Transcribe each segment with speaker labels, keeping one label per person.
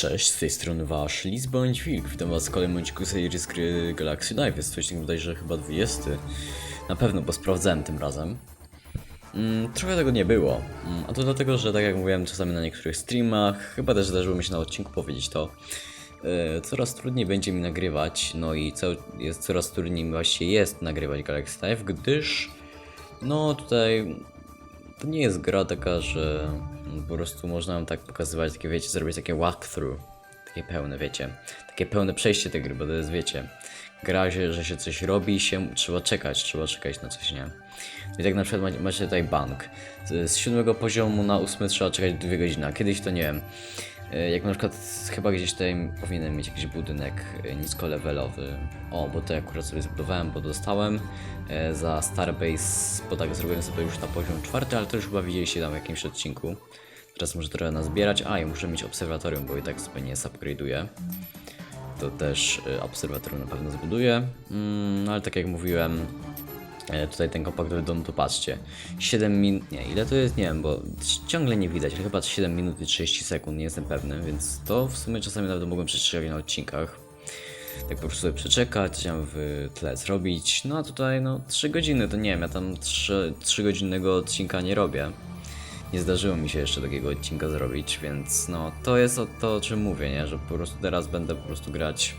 Speaker 1: Cześć, z tej strony wasz Lis bądź Wilk. Witam was w kolejnym odcinku serii z gry Galaxy Dive. Jest to odcinek bodajże chyba 20. Na pewno, bo sprawdzałem tym razem. Mm, trochę tego nie było. Mm, a to dlatego, że tak jak mówiłem czasami na niektórych streamach, chyba też zdarzyło mi się na odcinku powiedzieć to, e, coraz trudniej będzie mi nagrywać, no i co, jest coraz trudniej mi właściwie jest nagrywać Galaxy Dive, gdyż no tutaj to nie jest gra taka, że po prostu można tak pokazywać, takie wiecie, zrobić takie walkthrough, takie pełne, wiecie, takie pełne przejście tej gry, bo to jest, wiecie, gra, się, że się coś robi się trzeba czekać, trzeba czekać na coś, nie? I tak na przykład macie, tutaj bank, z z siódmego poziomu na ósmy trzeba czekać dwie godziny, a kiedyś to nie wiem, e, jak na przykład chyba gdzieś tutaj powinienem mieć jakiś budynek e, niskolevelowy. O, bo to akurat sobie zbudowałem, bo dostałem e, za Starbase, bo tak zrobiłem sobie już na poziom czwarty, ale to już chyba widzieliście tam w jakimś odcinku. Teraz muszę trochę nazbierać. A, i muszę mieć obserwatorium, bo i tak sobie nie upgrade'uję. To też e, obserwatorium na pewno zbuduję. Mm, no ale tak jak mówiłem, E, Tutaj ten kompaktowy dom, to patrzcie. 7 minut, nie, ile to jest, nie wiem, bo ciągle nie widać, ale chyba 7 minut i 30 sekund, nie jestem pewny, więc to w sumie czasami nawet mogłem przeczytać na odcinkach. Tak po prostu sobie przeczekać, tam w tle zrobić. No a tutaj, no, 3 godziny, to nie wiem, ja tam 3, 3 godzinnego odcinka nie robię. Nie zdarzyło mi się jeszcze takiego odcinka zrobić, więc no, to jest o to, o czym mówię, nie, że po prostu teraz będę po prostu grać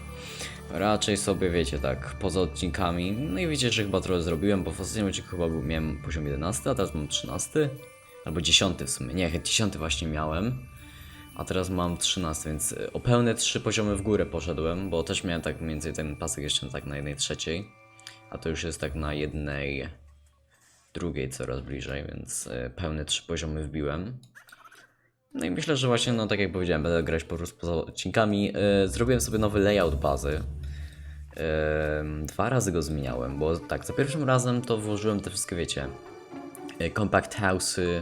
Speaker 1: Raczej sobie wiecie tak, poza odcinkami. No i wiecie, że chyba trochę zrobiłem, bo w ostatnim odcinku chyba był, miałem poziom 11, a teraz mam 13. Albo 10 w sumie. Nie, 10 właśnie miałem. A teraz mam 13, więc y, o pełne 3 poziomy w górę poszedłem, bo też miałem tak mniej więcej ten pasek jeszcze tak na jednej trzeciej. A to już jest tak na jednej drugiej coraz bliżej, więc y, pełne 3 poziomy wbiłem. No i myślę, że właśnie, no tak jak powiedziałem, będę grać po prostu poza odcinkami. Yy, zrobiłem sobie nowy layout bazy. Yy, dwa razy go zmieniałem, bo tak, za pierwszym razem to włożyłem te wszystkie, wiecie, compact house'y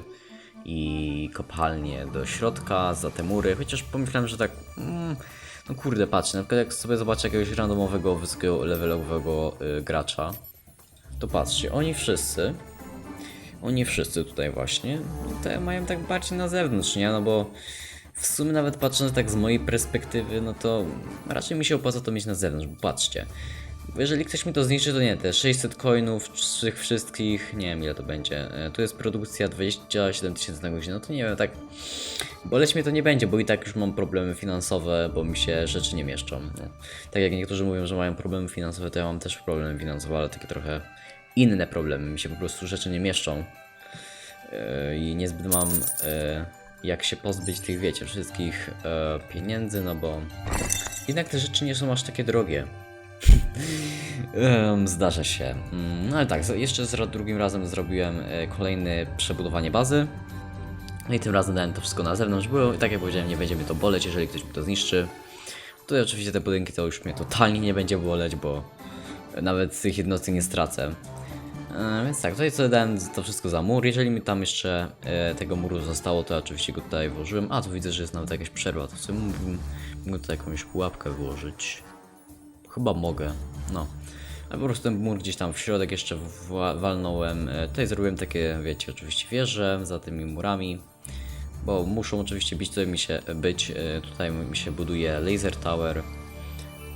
Speaker 1: i kopalnie do środka, za te mury, chociaż pomyślałem, że tak, mm, no kurde, patrz, na przykład jak sobie zobaczę jakiegoś randomowego, wysokiego levelowego gracza, to patrzcie, oni wszyscy oni wszyscy tutaj właśnie te mają tak bardziej na zewnątrz, nie? No bo w sumie nawet patrząc tak z mojej perspektywy, no to raczej mi się opłaca to mieć na zewnątrz, bo patrzcie. Jeżeli ktoś mi to zniszczy, to nie, te 600 coinów, tych wszystkich, nie wiem ile to będzie. E, Tu jest produkcja 27 tysięcy na godzinę, no to nie wiem, tak boleć mnie to nie będzie, bo i tak już mam problemy finansowe, bo mi się rzeczy nie mieszczą. Tak jak niektórzy mówią, że mają problemy finansowe, to ja mam też problemy finansowe, ale takie trochę inne problemy, mi się po prostu rzeczy nie mieszczą. Yy, I niezbyt mam yy, jak się pozbyć tych, wiecie, wszystkich yy, pieniędzy, no bo jednak te rzeczy nie są aż takie drogie. Em, Zdarza się. Mm, No ale tak, jeszcze z drugim razem zrobiłem kolejne przebudowanie bazy. No i tym razem dałem to wszystko na zewnątrz, bo tak jak powiedziałem, nie będzie mnie to boleć, jeżeli ktoś mi to zniszczy. Tutaj oczywiście te budynki to już mnie totalnie nie będzie boleć, bo nawet tych jednostek nie stracę. E, więc tak, tutaj sobie dałem to wszystko za mur. Jeżeli mi tam jeszcze e, tego muru zostało, to oczywiście go tutaj włożyłem. A, tu widzę, że jest nawet jakaś przerwa, to sobie mógłbym, mógłbym tutaj jakąś pułapkę włożyć. Chyba mogę, no. A po prostu ten mur gdzieś tam w środek jeszcze walnąłem. E, Tutaj zrobiłem takie, wiecie, oczywiście wieże za tymi murami. Bo muszą oczywiście być, tutaj mi się być. e, Tutaj mi się buduje laser tower.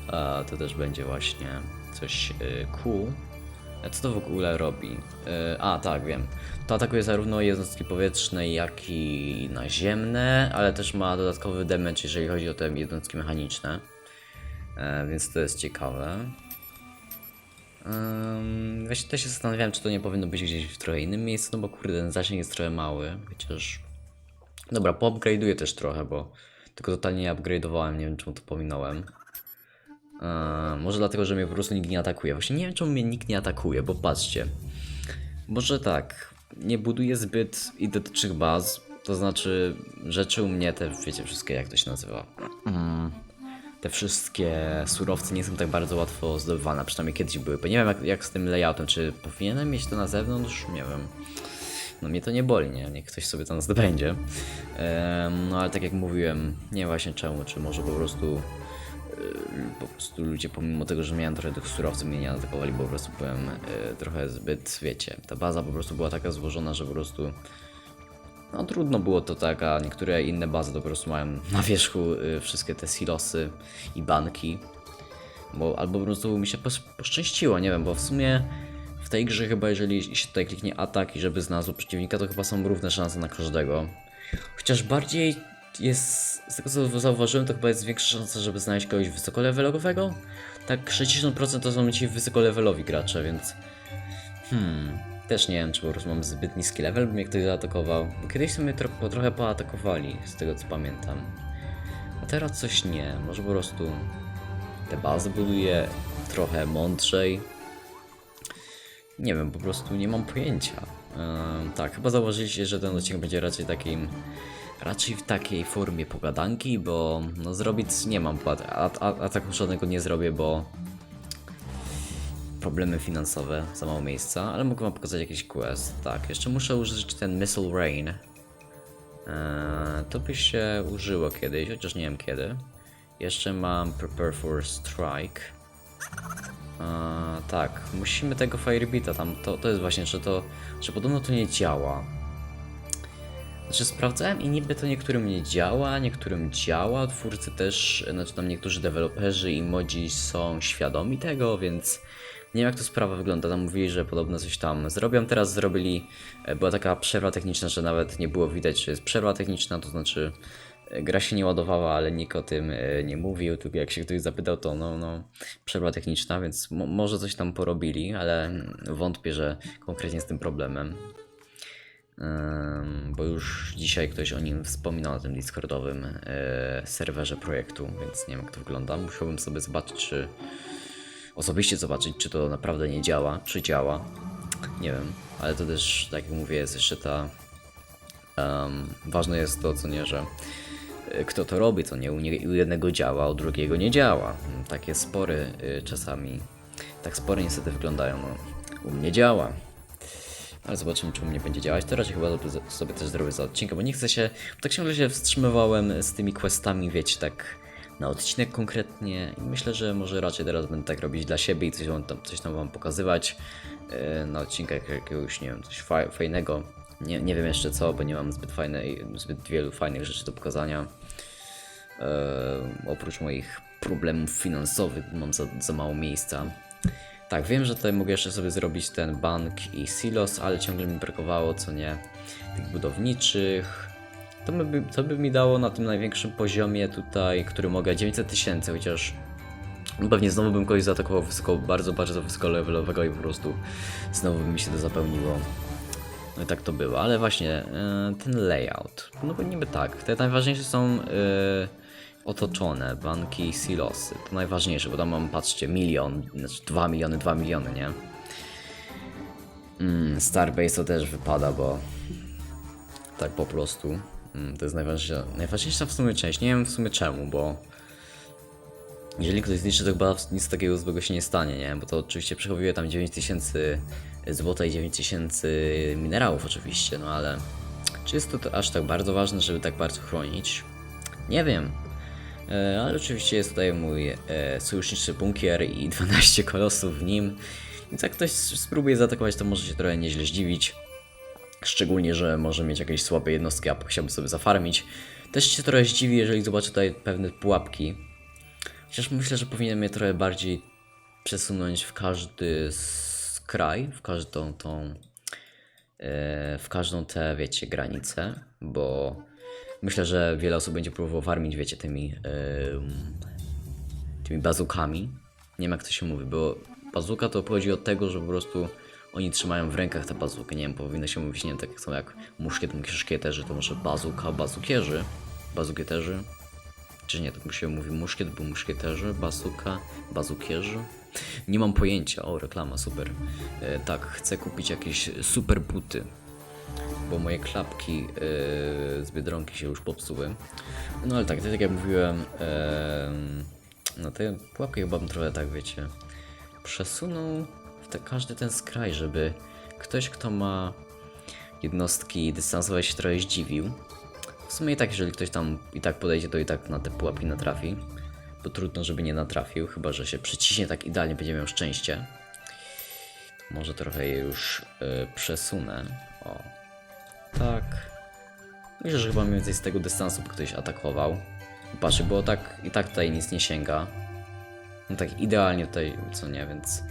Speaker 1: A to też będzie właśnie coś e, cool. Co to w ogóle robi? E, A, tak, wiem. To atakuje zarówno jednostki powietrzne, jak i naziemne, ale też ma dodatkowy damage, jeżeli chodzi o te jednostki mechaniczne. E, Więc to jest ciekawe. Um, właśnie też się zastanawiałem, czy to nie powinno być gdzieś w trochę innym miejscu, no bo kurde, ten zasięg jest trochę mały, chociaż... Dobra, poupgrade'uję też trochę, bo tylko totalnie nie upgrade'owałem, nie wiem czemu to pominąłem. Może dlatego, że mnie po prostu nikt nie atakuje. Właśnie nie wiem, czemu mnie nikt nie atakuje, bo patrzcie. Może tak, nie buduję zbyt identycznych baz, to znaczy rzeczy u mnie te, wiecie, wszystkie, jak to się nazywa. Mm, te wszystkie surowce nie są tak bardzo łatwo zdobywane, przynajmniej kiedyś były, bo nie wiem jak, jak z tym layoutem, czy powinienem mieć to na zewnątrz, nie wiem. No mnie to nie boli, nie? Niech ktoś sobie to zdobędzie. No ale tak jak mówiłem, nie właśnie czemu, czy może po prostu po prostu ludzie pomimo tego, że miałem trochę tych surowców mnie nie atakowali, bo po prostu byłem y, trochę zbyt, wiecie, ta baza po prostu była taka złożona, że po prostu no trudno było to tak, a niektóre inne bazy po prostu mają na wierzchu y, wszystkie te silosy i banki. Bo albo po prostu mi się pos- poszczęściło, nie wiem, bo w sumie w tej grze chyba jeżeli się tutaj kliknie atak i żeby znalazł przeciwnika, to chyba są równe szanse na każdego. Chociaż bardziej jest, z tego co zauważyłem, to chyba jest większa szansa, żeby znaleźć kogoś wysokolevelowego. Tak 60% to są ci wysokolevelowi gracze, więc Hmm, też nie wiem, czy po prostu mam zbyt niski level, by mnie ktoś zaatakował. Kiedyś sobie tro po, trochę pooatakowali, z tego co pamiętam. A teraz coś nie, może po prostu te bazy buduję trochę mądrzej. Nie wiem, po prostu nie mam pojęcia. Ehm, tak, chyba zauważyliście, że ten odcinek będzie raczej takim. Raczej w takiej formie pogadanki, bo no zrobić nie mam, a, a, ataku żadnego nie zrobię, bo problemy finansowe, za mało miejsca, ale mogę wam pokazać jakiś quest. Tak, jeszcze muszę użyć ten Missile Rain. Eee, to by się użyło kiedyś, chociaż nie wiem kiedy. Jeszcze mam Prepare for Strike. Eee, tak, musimy tego Firebita tam, to, to jest właśnie, że to, że podobno to nie działa. Znaczy sprawdzałem i niby to niektórym nie działa, niektórym działa, twórcy też, znaczy tam niektórzy deweloperzy i modzi są świadomi tego, więc nie wiem jak to sprawa wygląda, tam mówili, że podobno coś tam zrobią, teraz zrobili, e, była taka przerwa techniczna, że nawet nie było widać, że jest przerwa techniczna, to znaczy e, gra się nie ładowała, ale nikt o tym e, nie mówił, tylko jak się ktoś zapytał, to no, no przerwa techniczna, więc mo może coś tam porobili, ale mm, wątpię, że konkretnie z tym problemem. Bo już dzisiaj ktoś o nim wspominał na tym Discordowym e, serwerze projektu, więc nie wiem jak to wygląda. Musiałbym sobie zobaczyć, czy osobiście zobaczyć, czy to naprawdę nie działa, czy działa. Nie wiem, ale to też, tak jak mówię, jest jeszcze ta. em, ważne jest to, co nie, że e, kto to robi, co nie u, nie, u jednego działa, u drugiego nie działa. Takie spory y, czasami, tak spory niestety wyglądają. No. U mnie działa, ale zobaczymy, czy u mnie będzie działać. To raczej chyba sobie- też zrobię za odcinkę, bo nie chcę się. Tak ciągle się wstrzymywałem z tymi questami, wiecie, tak na odcinek konkretnie. I myślę, że może raczej teraz będę tak robić dla siebie i coś, wam tam, coś tam wam pokazywać e, na odcinkach jakiegoś, nie wiem, coś fa fajnego. Nie, nie wiem jeszcze co, bo nie mam zbyt fajnej, zbyt wielu fajnych rzeczy do pokazania. E, oprócz moich problemów finansowych, mam za, za mało miejsca. Tak, wiem, że tutaj mogę jeszcze sobie zrobić ten bank i silos, ale ciągle mi brakowało, co nie, tych budowniczych. To by, to by mi dało na tym największym poziomie tutaj, który mogę, 900 tysięcy, chociaż pewnie znowu bym kogoś zaatakował wysoko, bardzo, bardzo wysoko levelowego i po prostu znowu by mi się to zapełniło. No i tak to było, ale właśnie e, ten layout, no bo niby tak, te najważniejsze są e, otoczone, banki i silosy, to najważniejsze, bo tam mam, patrzcie, milion, znaczy 2 miliony, 2 miliony, nie? Mm, Starbase to też wypada, bo tak po prostu, mm, to jest najważniejsza, najważniejsza w sumie część, nie wiem w sumie czemu, bo jeżeli ktoś zniszczy, to chyba nic takiego złego się nie stanie, nie? Bo to oczywiście przechowuje tam 9000 złota i 9000 minerałów oczywiście, no ale czy jest to aż tak bardzo ważne, żeby tak bardzo chronić? Nie wiem. E, ale oczywiście jest tutaj mój e, sojuszniczy bunkier i 12 kolosów w nim. Więc jak ktoś spróbuje zaatakować, to może się trochę nieźle zdziwić. Szczególnie, że może mieć jakieś słabe jednostki, a chciałby sobie zafarmić. Też się trochę zdziwi, jeżeli zobaczy tutaj pewne pułapki. Chociaż myślę, że powinienem je trochę bardziej przesunąć w każdy kraj, w każdą tą. e, w każdą tę, wiecie, granicę, bo myślę, że wiele osób będzie próbowało farmić, wiecie, tymi. em, tymi bazukami. Nie wiem jak to się mówi, bo bazuka to pochodzi od tego, że po prostu oni trzymają w rękach tę bazukę. Nie wiem, powinno się mówić, nie wiem, tak samo jak muszkiet, muszkieterzy, to może bazuka, bazukierzy, bazukieterzy. Czy nie, to się mówi muszkiet, bo muszkieterzy, bazuka, bazukierzy. Nie mam pojęcia, o reklama, super. E, tak, chcę kupić jakieś super buty, bo moje klapki e, z Biedronki się już popsuły. No ale tak, tak jak mówiłem, e, no te pułapki chyba bym trochę tak, wiecie, przesunął w te, każdy ten skraj, żeby ktoś, kto ma jednostki dystansowe się trochę zdziwił. W sumie i tak, jeżeli ktoś tam i tak podejdzie, to i tak na te pułapki natrafi. Bo trudno, żeby nie natrafił, chyba że się przyciśnie tak idealnie, będzie miał szczęście. Może trochę je już y, przesunę. O. Tak. Myślę, że chyba mniej więcej z tego dystansu by ktoś atakował. Patrzcie, bo tak i tak tutaj nic nie sięga. No tak idealnie tutaj, co nie, więc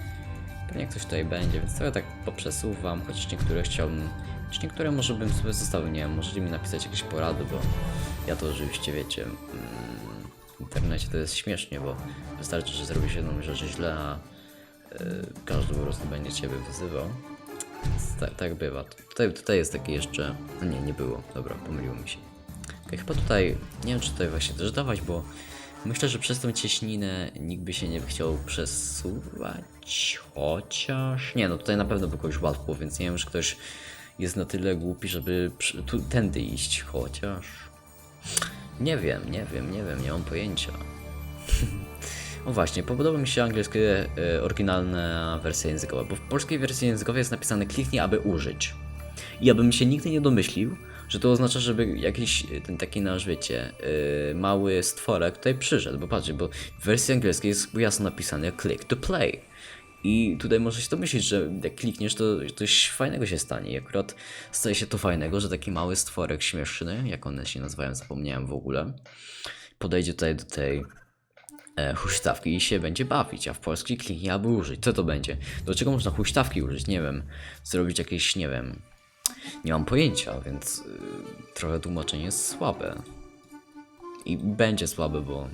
Speaker 1: pewnie ktoś tutaj będzie, więc trochę tak poprzesuwam, chociaż niektóre chciałbym, chociaż niektóre może bym sobie zostawił, nie wiem, możecie mi napisać jakieś porady, bo ja to oczywiście wiecie, mm, w internecie to jest śmiesznie, bo wystarczy, że zrobisz jedną rzecz źle, a y, każdy po prostu będzie ciebie wyzywał. Tak, tak bywa. Tutaj, tutaj jest takie jeszcze. Nie, nie było. Dobra, pomyliło mi się. Okej, chyba tutaj. Nie wiem, czy tutaj właśnie też dawać, bo myślę, że przez tą cieśninę nikt by się nie chciał przesuwać. Chociaż. Nie, no tutaj na pewno by kogoś łatwo, więc nie wiem, czy ktoś jest na tyle głupi, żeby tu, tędy iść. Chociaż. Nie wiem, nie wiem, nie wiem, nie mam pojęcia. No właśnie, podoba mi się angielskie e, oryginalna wersja językowa, bo w polskiej wersji językowej jest napisane kliknij, aby użyć. I abym się nigdy nie domyślił, że to oznacza, żeby jakiś e, ten taki nasz, wiecie, e, mały stworek tutaj przyszedł, bo patrzcie, bo w wersji angielskiej jest jasno napisane click to play. I tutaj możesz się domyślić, że jak klikniesz, to coś fajnego się stanie. I akurat staje się to fajnego, że taki mały stworek śmieszny, jak one się nazywają, zapomniałem w ogóle, podejdzie tutaj do tej huśtawki i się będzie bawić, a w polskiej kliknij aby użyć. Co to będzie? Do czego można huśtawki użyć? Nie wiem. Zrobić jakieś, nie wiem. Nie mam pojęcia, więc y, trochę tłumaczenie jest słabe. I będzie słabe, bo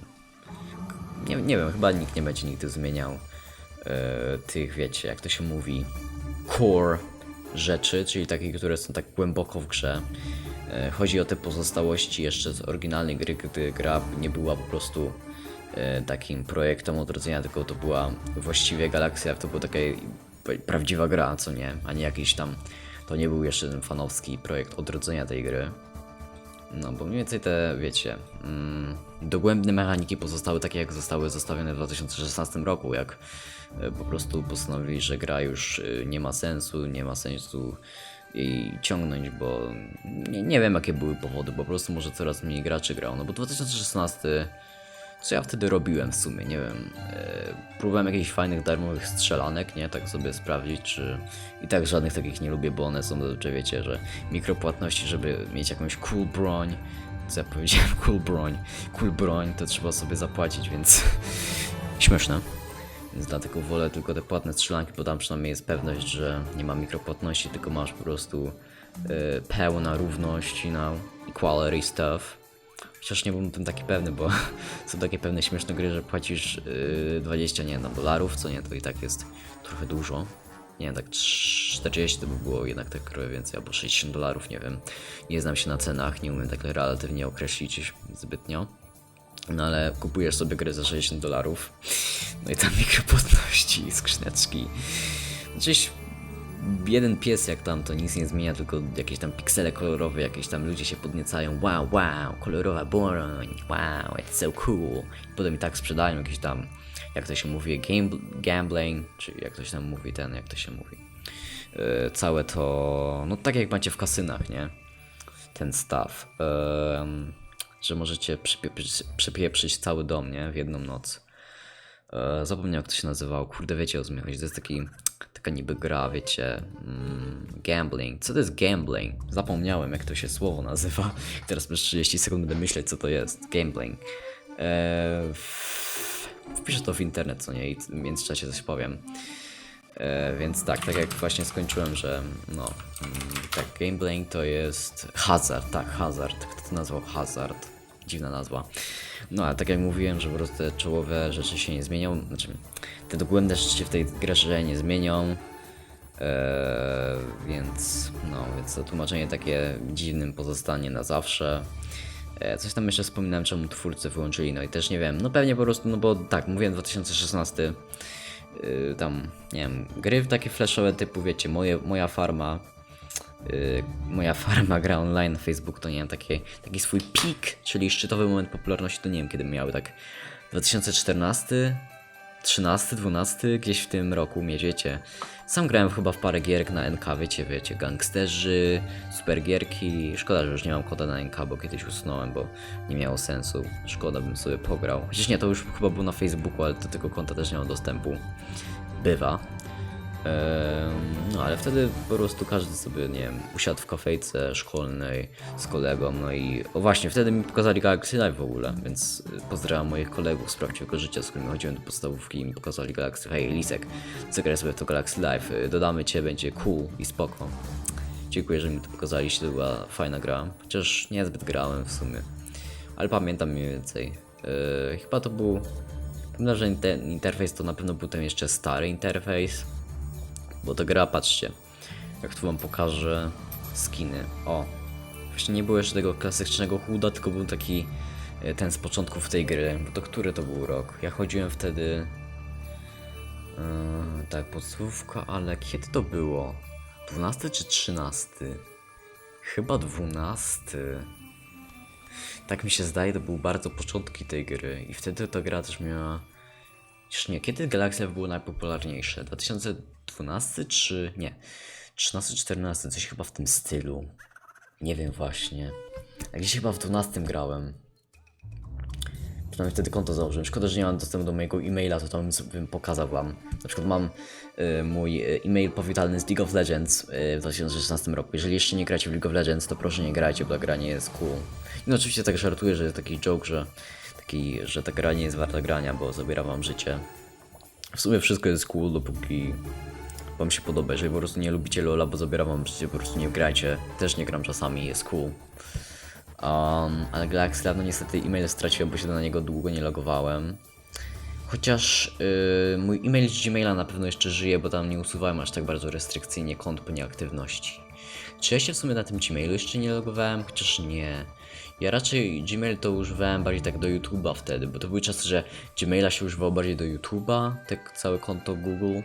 Speaker 1: nie, nie wiem, chyba nikt nie będzie nigdy zmieniał e, tych, wiecie, jak to się mówi, core rzeczy, czyli takie, które są tak głęboko w grze. E, chodzi o te pozostałości jeszcze z oryginalnej gry, gdy gra nie była po prostu e, takim projektem odrodzenia, tylko to była właściwie galaksja, to była taka prawdziwa gra, co nie, a nie jakiś tam, to nie był jeszcze ten fanowski projekt odrodzenia tej gry. No, bo mniej więcej te, wiecie, mm, dogłębne mechaniki pozostały takie, jak zostały zostawione w 2016 roku, jak e, po prostu postanowili, że gra już e, nie ma sensu, nie ma sensu jej ciągnąć, bo nie, nie wiem jakie były powody, po prostu może coraz mniej graczy grało, no bo 2016 co ja wtedy robiłem w sumie, nie wiem. E, próbowałem jakichś fajnych darmowych strzelanek, nie? Tak sobie sprawdzić, czy. I tak żadnych takich nie lubię, bo one są zazwyczaj, wiecie, że mikropłatności, żeby mieć jakąś cool broń. Co ja powiedziałem? Cool broń. Cool broń to trzeba sobie zapłacić, więc. Śmieszne. Więc dlatego wolę tylko te płatne strzelanki, bo tam przynajmniej jest pewność, że nie ma mikropłatności, tylko masz po prostu e, pełna równość, you know, equality stuff. Chociaż nie byłem tym taki pewny, bo są takie pewne śmieszne gry, że płacisz yy, 20, nie dolarów, co nie, to i tak jest trochę dużo. Nie wiem, tak 40 to by było jednak tak trochę więcej, albo 60 dolarów, nie wiem. Nie znam się na cenach, nie umiem tak relatywnie określić zbytnio. No ale kupujesz sobie grę za 60 dolarów, no i tam mikropłatności, skrzyneczki. Oczywiście jeden pies jak tam, to nic nie zmienia, tylko jakieś tam piksele kolorowe, jakieś tam ludzie się podniecają, wow, wow, kolorowa broń, wow, it's so cool. I potem i tak sprzedają jakieś tam, jak to się mówi, gambling, czy jak to się tam mówi, ten, jak to się mówi. Yy, całe to, no tak jak macie w kasynach, nie? Ten staw. Yy, że możecie przypieprzyć, przypieprzyć cały dom, nie? W jedną noc. E, zapomniałem jak to się nazywało. Kurde, wiecie o co mi chodzi. To jest taki, taka niby gra, wiecie. Mm, gambling. Co to jest gambling? Zapomniałem jak to się słowo nazywa. Teraz przez 30 sekund będę myśleć co to jest. Gambling. E, wpiszę to w internet, co nie? I w międzyczasie coś powiem. E, więc tak, tak jak właśnie skończyłem, że no, mm, tak, gambling to jest hazard, tak, hazard. Kto to nazwał hazard? Dziwna nazwa. No ale tak jak mówiłem, że po prostu te czołowe rzeczy się nie zmienią, znaczy te dogłębne rzeczy się w tej grze nie zmienią. Eee, więc no, więc to tłumaczenie takie dziwnym pozostanie na zawsze. E, Coś tam jeszcze wspominałem, czemu twórcy wyłączyli, no i też nie wiem, no pewnie po prostu, no bo tak, mówiłem 2016, yy, tam, nie wiem, gry takie flashowe typu, wiecie, moje, moja farma, yy, moja farma gra online na Facebook, to nie wiem, taki, taki swój peak, czyli szczytowy moment popularności, to nie wiem kiedy miały, tak 2014, 13, 12, gdzieś w tym roku, mieć, wiecie. Sam grałem chyba w parę gierek na NK, wiecie, wiecie, gangsterzy, super gierki. Szkoda, że już nie mam koda na NK, bo kiedyś usunąłem, bo nie miało sensu. Szkoda, bym sobie pograł. Chociaż nie, to już chyba było na Facebooku, ale do tego konta też nie mam dostępu. Bywa. No ale wtedy po prostu każdy sobie, nie wiem, usiadł w kafejce szkolnej z kolegą, no i o właśnie, wtedy mi pokazali Galaxy Live w ogóle, więc y, pozdrawiam moich kolegów z prawdziwego życia, z którymi chodziłem do podstawówki i mi pokazali Galaxy, hej Lisek, zagraj sobie to Galaxy Live, y, dodamy cię, będzie cool i spoko. Dziękuję, że mi to pokazaliście, to była fajna gra, chociaż niezbyt grałem w sumie, ale pamiętam mniej więcej. Yy, chyba to był, pamiętam, że ten interfejs to na pewno był ten jeszcze stary interfejs, bo ta gra, patrzcie, jak tu wam pokażę skiny. O, właśnie nie było jeszcze tego klasycznego chuda, tylko był taki e, ten z początków tej gry. Bo to który to był rok? Ja chodziłem wtedy. Yy, tak, podstawówka, ale kiedy to było? 12 czy 13? Chyba 12. Tak mi się zdaje, to były bardzo początki tej gry i wtedy ta gra też miała... Już nie, kiedy Galaxy było najpopularniejsze? 2012 czy... nie, 13-14, coś chyba w tym stylu. Nie wiem właśnie. Jak gdzieś chyba w 12 grałem. Przynajmniej wtedy konto założyłem. Szkoda, że nie mam dostępu do mojego e-maila, to tam bym pokazał wam. Na przykład mam y, mój y, e-mail powitalny z League of Legends y, w 2016 roku. Jeżeli jeszcze nie gracie w League of Legends, to proszę nie grajcie, bo ta gra nie jest cool. No oczywiście tak żartuję, że taki joke, że, taki, że ta gra nie jest warta grania, bo zabiera wam życie. W sumie wszystko jest cool, dopóki wam się podoba. Jeżeli po prostu nie lubicie LoLa, bo zabiera wam życie, po prostu nie grajcie. Też nie gram czasami, jest cool. Um, ale Galaxy no niestety e-mail straciłem, bo się na niego długo nie logowałem. Chociaż yy, mój e-mail z Gmaila na pewno jeszcze żyje, bo tam nie usuwałem aż tak bardzo restrykcyjnie kont po nieaktywności. Czy ja się w sumie na tym Gmailu jeszcze nie logowałem? Chociaż nie. Ja raczej Gmail to używałem bardziej tak do YouTube'a wtedy, bo to były czasy, że Gmaila się używało bardziej do YouTube'a, tak całe konto Google.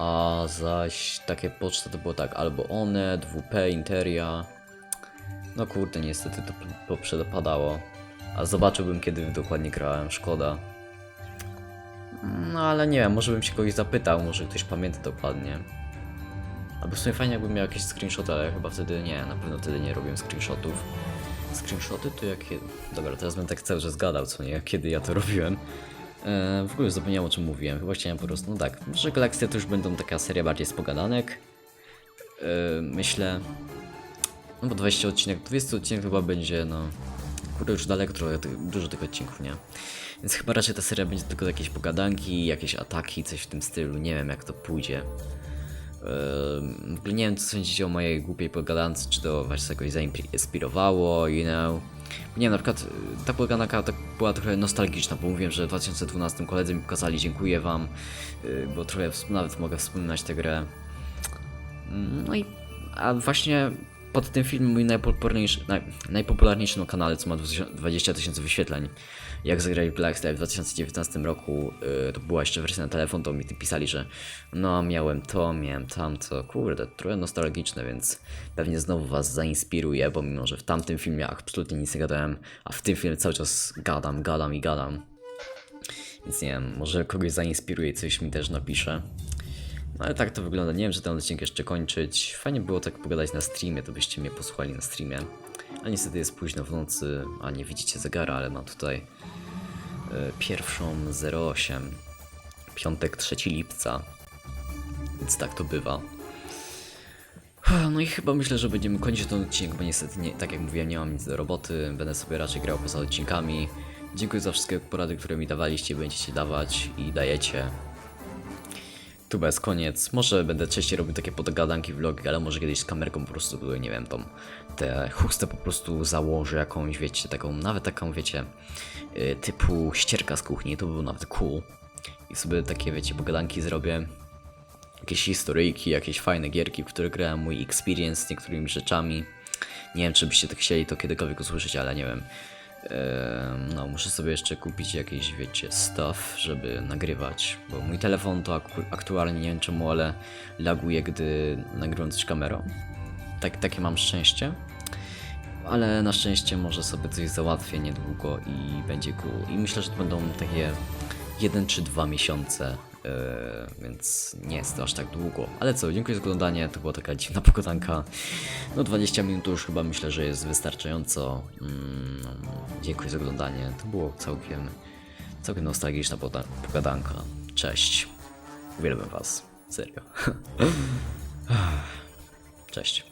Speaker 1: A zaś takie poczty to było tak albo one, WP, Interia. No kurde, niestety to po- poprzedopadało. A zobaczyłbym kiedy dokładnie grałem, szkoda. No ale nie wiem, może bym się kogoś zapytał, może ktoś pamięta dokładnie. Albo w sumie fajnie jakbym miał jakieś screenshoty, ale chyba wtedy nie, na pewno wtedy nie robiłem screenshotów. Screenshoty to jakie... Dobra, teraz będę tak cały czas gadał, co nie, kiedy ja to robiłem. Eee, w ogóle zapomniałem o czym mówiłem, chyba chciałem po prostu, no tak, że Galaxy to już będą taka seria bardziej z pogadanek. Eee, myślę, no bo 20 odcinek, 20 odcinek chyba będzie, no... Kurde, już daleko trochę, dużo tych odcinków, nie? Więc chyba raczej ta seria będzie tylko jakieś pogadanki, jakieś ataki, coś w tym stylu, nie wiem jak to pójdzie. Ogóle nie wiem co sądzicie o mojej głupiej pogadance, czy to was jakoś zainspirowało, you know. Nie wiem, na przykład y, ta pogadanka tak była trochę nostalgiczna, bo mówiłem, że w 2012 koledzy mi pokazali, dziękuję wam, y, bo trochę nawet mogę wspominać tę grę. No i a właśnie pod tym filmem mój najpopularniejszy, naj, najpopularniejszy na kanale, co ma 20 tysięcy wyświetleń, jak zagrali Black Live w 2019 roku, yy, to była jeszcze wersja na telefon, to mi pisali, że no miałem to, miałem tamto, kurde, trochę nostalgiczne, więc pewnie znowu was zainspiruje, bo mimo, że w tamtym filmie absolutnie nic nie gadałem, a w tym filmie cały czas gadam, gadam i gadam. Więc nie wiem, może kogoś zainspiruje coś mi też napisze. No ale tak to wygląda. Nie wiem, czy ten odcinek jeszcze kończyć. Fajnie było tak pogadać na streamie, to byście mnie posłuchali na streamie. A niestety jest późno w nocy, a nie widzicie zegara, ale mam tutaj y, pierwszą 08. Piątek 3 lipca. Więc tak to bywa. No i chyba myślę, że będziemy kończyć ten odcinek, bo niestety, nie, tak jak mówiłem, nie mam nic do roboty. Będę sobie raczej grał poza odcinkami. Dziękuję za wszystkie porady, które mi dawaliście, będziecie dawać i dajecie. Tu bez koniec. Może będę częściej robił takie podgadanki, vlogi, ale może kiedyś z kamerką po prostu, nie wiem, tą tę chustę po prostu założę jakąś, wiecie, taką, nawet taką, wiecie, y, typu ścierka z kuchni, to by było nawet cool. I sobie takie, wiecie, pogadanki zrobię. Jakieś historyjki, jakieś fajne gierki, w które grałem, mój experience z niektórymi rzeczami. Nie wiem, czy byście to chcieli to kiedykolwiek usłyszeć, ale nie wiem. No, muszę sobie jeszcze kupić jakieś, wiecie, stuff, żeby nagrywać, bo mój telefon to aktualnie nie wiem czemu, ale laguje, gdy nagrywam coś kamerą. Tak, takie mam szczęście. Ale na szczęście może sobie coś załatwię niedługo i będzie cool. I myślę, że to będą takie 1 czy 2 miesiące, yy, więc nie jest to aż tak długo. Ale co, dziękuję za oglądanie, to była taka dziwna pogodanka. No 20 minut już chyba myślę, że jest wystarczająco. Mm, dziękuję za oglądanie, to było całkiem, całkiem nostalgiczna pogadanka. Cześć, uwielbiam was. Serio. Cześć.